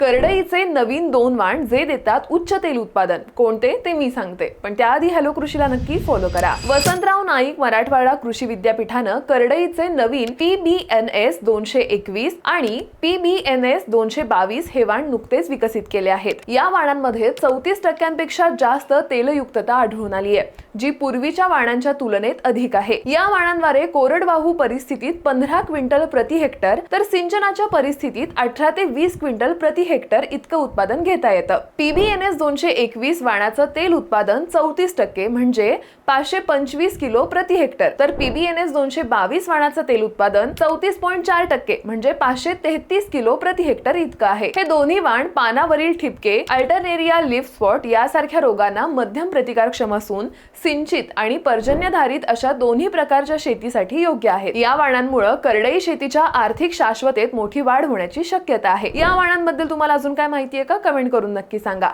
करडईचे नवीन दोन वाण जे देतात उच्च तेल उत्पादन. कोणते? ते मी सांगते. पण त्याआधी हॅलो कृषीला नक्की फॉलो करा. वसंतराव नाईक मराठवाडा कृषी विद्यापीठानं करडईचे नवीन पी बी एन एस दोनशे एकवीस आणि पी बी एन एस दोनशे बावीस हे वाण नुकतेच विकसित केले आहेत. या वाणांमध्ये चौतीस टक्क्यांपेक्षा जास्त तेलयुक्तता आढळून आली आहे जी पूर्वीच्या वाणांच्या तुलनेत अधिक आहे. या वाणांद्वारे कोरडवाहू परिस्थितीत पंधरा क्विंटल प्रति हेक्टर तर सिंचनाच्या परिस्थितीत अठरा ते वीस क्विंटल प्रति हेक्टर इतकं उत्पादन घेता येतं. पीबीएनएस दोनशे एकवीस वाणाचं तेल उत्पादन चौतीस टक्के म्हणजे पाचशे पंचवीस किलो प्रति हेक्टर. तर पीबीएनएस दोनशे बावीस वाणाचं तेल उत्पादन चौतीस पॉईंट चार टक्के म्हणजे पाचशे तेहतीस किलो प्रति हेक्टर इतकं आहे. हे दोन्ही वाण पानावरील ठिपके अल्टरनेरिया लिफ स्पॉट यासारख्या रोगांना मध्यम प्रतिकारक्षम असून सिंचित आणि पर्जन्यधारित अशा दोन्ही प्रकारच्या शेतीसाठी योग्य आहेत या वाणांमुळे करडई शेतीच्या आर्थिक शाश्वतेत मोठी वाढ होण्याची शक्यता आहे. या वाणांबद्दल तुम्हाला अजून काय माहिती आहे का? कमेंट करून नक्की सांगा.